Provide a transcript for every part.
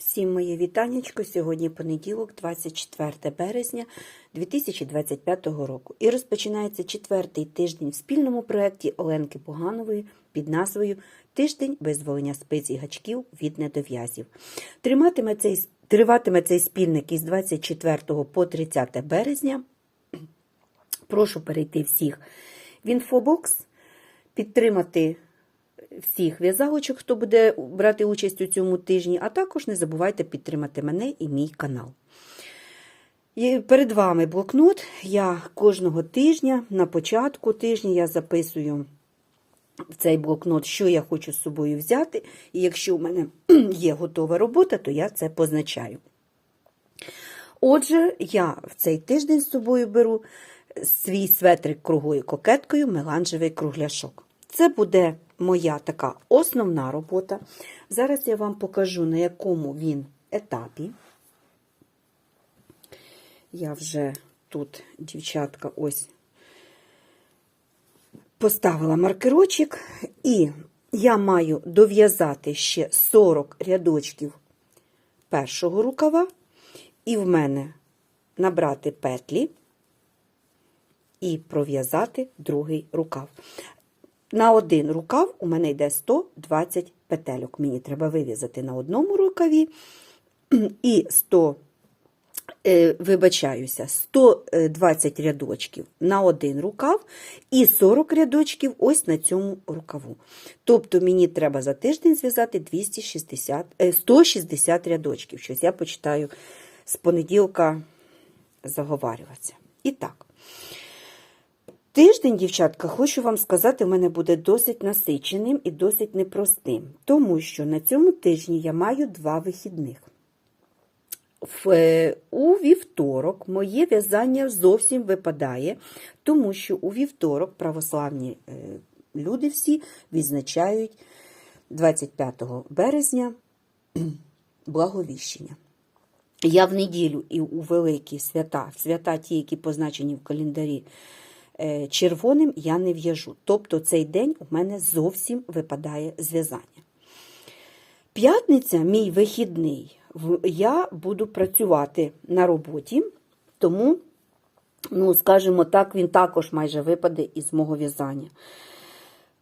Всім моє вітанечко. Сьогодні понеділок, 24 березня 2025 року. І розпочинається четвертий тиждень в спільному проєкті Оленки Поганової під назвою Тиждень визволення спиць гачків від недов'язів. Триматиме цей, триватиме цей спільник із 24 по 30 березня. Прошу перейти всіх в інфобокс, підтримати всіх в'язалочок, хто буде брати участь у цьому тижні, а також не забувайте підтримати мене і мій канал. І перед вами блокнот. Я кожного тижня, на початку тижня, я записую в цей блокнот, що я хочу з собою взяти. І якщо в мене є готова робота, то я це позначаю. Отже, я в цей тиждень з собою беру свій светрик кругою кокеткою меланжевий кругляшок. Це буде моя така основна робота. Зараз я вам покажу, на якому він етапі. Я вже тут, дівчатка, ось поставила маркерочок, і я маю дов'язати ще 40 рядочків першого рукава, і в мене набрати петлі і пров'язати другий рукав. На один рукав у мене йде 120 петельок. Мені треба вив'язати на одному рукаві і 100, е, вибачаюся, 120 рядочків на один рукав і 40 рядочків ось на цьому рукаву. Тобто мені треба за тиждень зв'язати 260, е, 160 рядочків. Щось я почитаю з понеділка заговарюватися. І так. Тиждень, дівчатка, хочу вам сказати, в мене буде досить насиченим і досить непростим, тому що на цьому тижні я маю два вихідних. В, е, у вівторок моє в'язання зовсім випадає, тому що у вівторок православні е, люди всі відзначають 25 березня благовіщення. Я в неділю і у великі свята, свята ті, які позначені в календарі червоним, я не в'яжу. Тобто цей день у мене зовсім випадає зв'язання. П'ятниця, мій вихідний, я буду працювати на роботі, тому, ну, скажімо так, він також майже випаде із мого в'язання.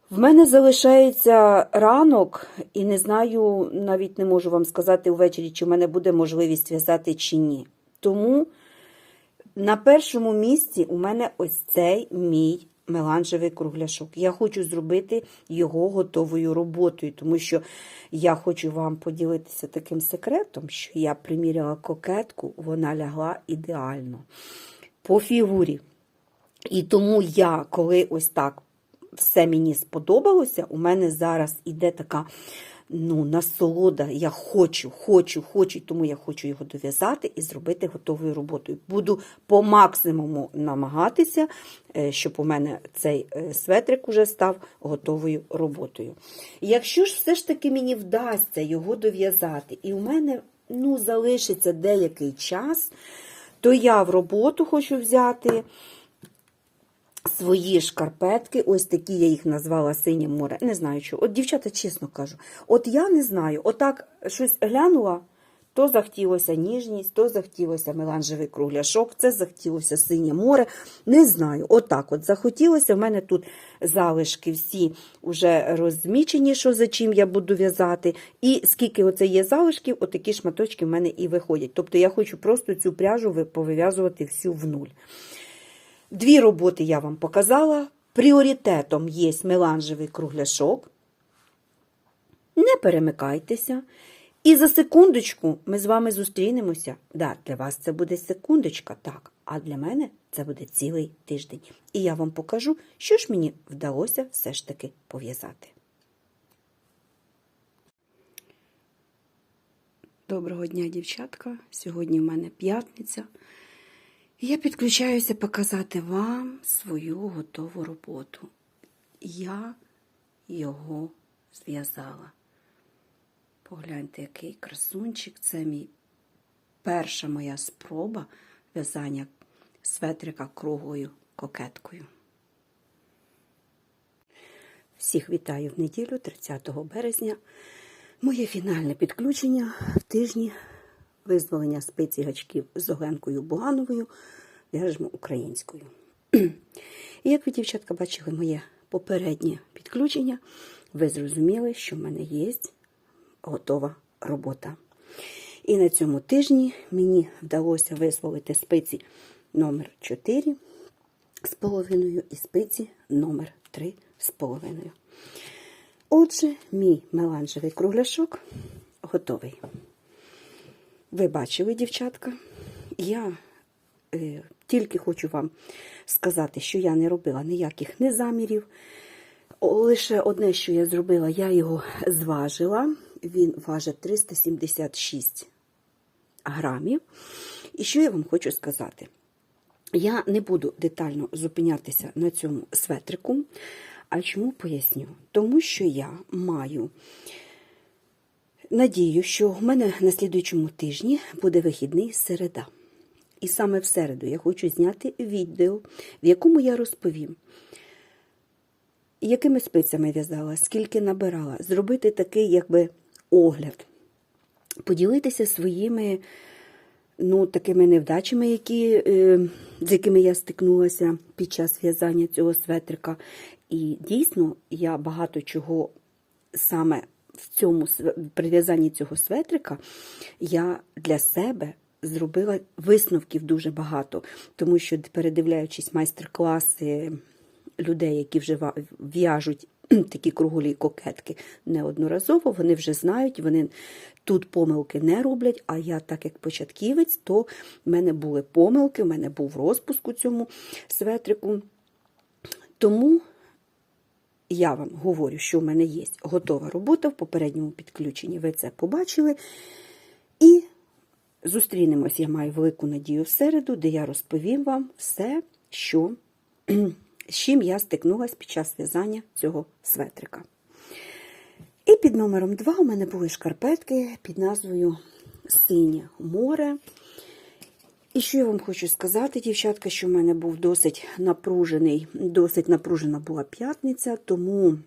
В мене залишається ранок, і не знаю, навіть не можу вам сказати ввечері, чи в мене буде можливість в'язати чи ні. Тому на першому місці у мене ось цей мій меланжевий кругляшок. Я хочу зробити його готовою роботою, тому що я хочу вам поділитися таким секретом, що я приміряла кокетку, вона лягла ідеально по фігурі. І тому я, коли ось так все мені сподобалося, у мене зараз іде така ну, насолода. Я хочу, хочу, хочу, тому я хочу його дов'язати і зробити готовою роботою. Буду по максимуму намагатися, е, щоб у мене цей е, светрик уже став готовою роботою. Якщо ж все ж таки мені вдасться його дов'язати, і у мене ну, залишиться деякий час, то я в роботу хочу взяти свої шкарпетки, ось такі я їх назвала синє море. Не знаю що. От, дівчата, чесно кажу, от я не знаю, отак щось глянула, то захотілося ніжність, то захотілося меланжевий кругляшок, це захотілося синє море. Не знаю, отак от захотілося. В мене тут залишки всі вже розмічені, що за чим я буду в'язати. І скільки оце є залишків, отакі шматочки в мене і виходять. Тобто я хочу просто цю пряжу повив'язувати всю в нуль. Дві роботи я вам показала. Пріоритетом є меланжевий кругляшок. Не перемикайтеся. І за секундочку ми з вами зустрінемося. Да, для вас це буде секундочка, так, а для мене це буде цілий тиждень. І я вам покажу, що ж мені вдалося все ж таки пов'язати. Доброго дня, дівчатка. Сьогодні в мене п'ятниця. Я підключаюся показати вам свою готову роботу. Я його зв'язала. Погляньте, який красунчик. Це мій перша моя спроба в'язання светрика круглою кокеткою. Всіх вітаю в неділю, 30 березня Моє фінальне підключення в тижні визволення спиці гачків з Оленкою Бугановою в'яжемо українською. І як ви, дівчатка, бачили моє попереднє підключення, ви зрозуміли, що в мене є готова робота. І на цьому тижні мені вдалося визволити спиці номер 4 з половиною і спиці номер 3 з половиною. Отже, мій меланжевий кругляшок готовий. Ви бачили, дівчатка, я е, тільки хочу вам сказати, що я не робила ніяких незамірів. Лише одне, що я зробила, я його зважила. Він важить 376 грамів. І що я вам хочу сказати? Я не буду детально зупинятися на цьому светрику. А чому поясню? Тому що я маю надію, що в мене на слідуючому тижні буде вихідний середа. І саме в середу я хочу зняти відео, в якому я розповім, якими спицями в'язала, скільки набирала, зробити такий якби огляд, поділитися своїми ну, такими невдачами, які, е, з якими я стикнулася під час в'язання цього светрика. І дійсно я багато чого саме в цьому при в'язанні цього светрика я для себе зробила висновків дуже багато, тому що передивляючись майстер-класи людей, які вже в'яжуть такі круглі кокетки неодноразово, вони вже знають, вони тут помилки не роблять. А я, так як початківець, то в мене були помилки, в мене був розпуск у цьому светрику. Тому я вам говорю, що в мене є готова робота в попередньому підключенні. Ви це побачили. І зустрінемось, я маю велику надію в середу, де я розповім вам все, що, з чим я стикнулася під час в'язання цього светрика. І під номером 2 у мене були шкарпетки під назвою Синє море. І що я вам хочу сказати, дівчатка, що в мене був досить напружений, досить напружена була п'ятниця, тому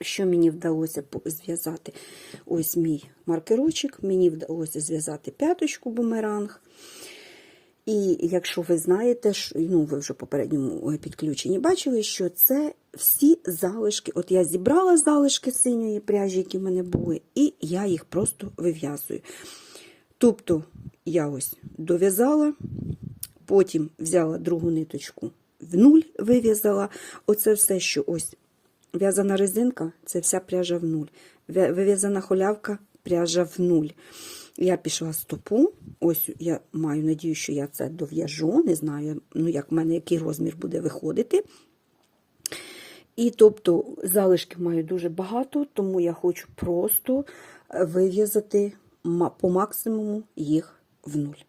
що мені вдалося зв'язати ось мій маркерочок, мені вдалося зв'язати п'яточку бумеранг. І якщо ви знаєте, ну ви вже в попередньому підключенні бачили, що це всі залишки. От я зібрала залишки синьої пряжі, які в мене були, і я їх просто вив'язую. Тобто я ось дов'язала, потім взяла другу ниточку в нуль вив'язала. Оце все, що ось в'язана резинка, це вся пряжа в нуль. Вив'язана холявка, пряжа в нуль. Я пішла стопу, ось я маю надію, що я це дов'яжу, не знаю, ну як в мене який розмір буде виходити. І тобто залишки маю дуже багато, тому я хочу просто вив'язати по максимуму їх в нуль.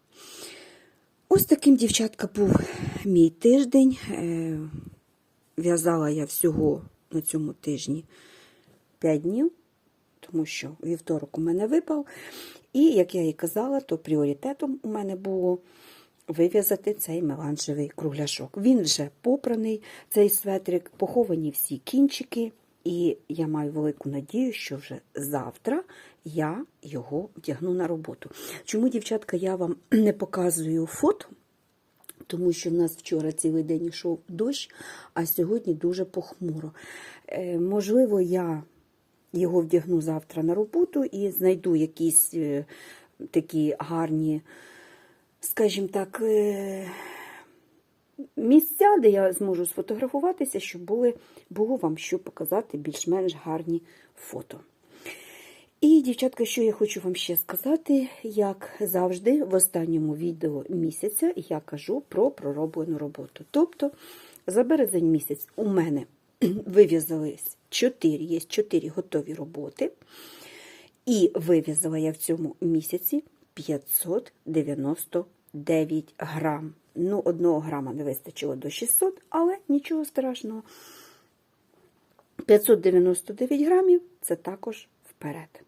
Ось таким, дівчатка, був мій тиждень. Е, в'язала я всього на цьому тижні 5 днів, тому що вівторок у мене випав. І, як я і казала, то пріоритетом у мене було вив'язати цей меланжевий кругляшок. Він вже попраний, цей светрик, поховані всі кінчики. І я маю велику надію, що вже завтра я його вдягну на роботу. Чому, дівчатка, я вам не показую фото? Тому що в нас вчора цілий день йшов дощ, а сьогодні дуже похмуро. Е, можливо, я його вдягну завтра на роботу і знайду якісь е, такі гарні, скажімо так, е, місця, де я зможу сфотографуватися, щоб були, було вам що показати більш-менш гарні фото. І, дівчатка, що я хочу вам ще сказати, як завжди, в останньому відео місяця я кажу про пророблену роботу. Тобто, за березень місяць у мене вив'язались 4, є 4 готові роботи. І вив'язала я в цьому місяці 599 грам. Ну, одного грама не вистачило до 600, але нічого страшного. 599 грамів це також вперед.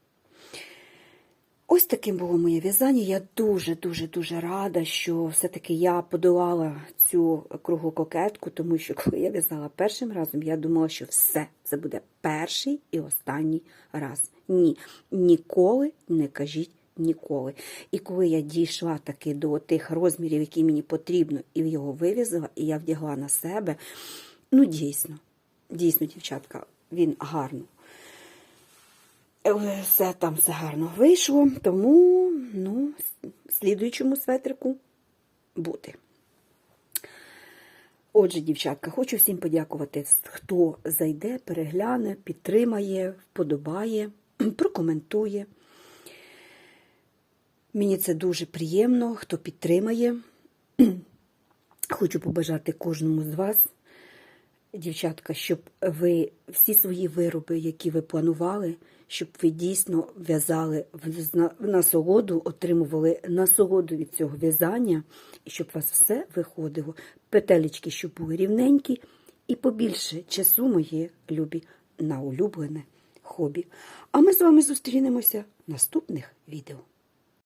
Ось таким було моє в'язання. Я дуже-дуже-дуже рада, що все-таки я подолала цю круглу кокетку, тому що коли я в'язала першим разом, я думала, що все, це буде перший і останній раз. Ні, ніколи не кажіть ніколи. І коли я дійшла таки до тих розмірів, які мені потрібно, і його вив'язала, і я вдягла на себе, ну дійсно, дійсно, дівчатка, він гарно Е, все там все гарно вийшло, тому ну, слідуючому светрику бути. Отже, дівчатка, хочу всім подякувати, хто зайде, перегляне, підтримає, вподобає, прокоментує. Мені це дуже приємно, хто підтримає. Хочу побажати кожному з вас, дівчатка, щоб ви всі свої вироби, які ви планували, щоб ви дійсно в'язали в насолоду, отримували насолоду від цього в'язання, і щоб у вас все виходило. Петелечки, щоб були рівненькі, і побільше часу моє любі на улюблене хобі. А ми з вами зустрінемося в наступних відео.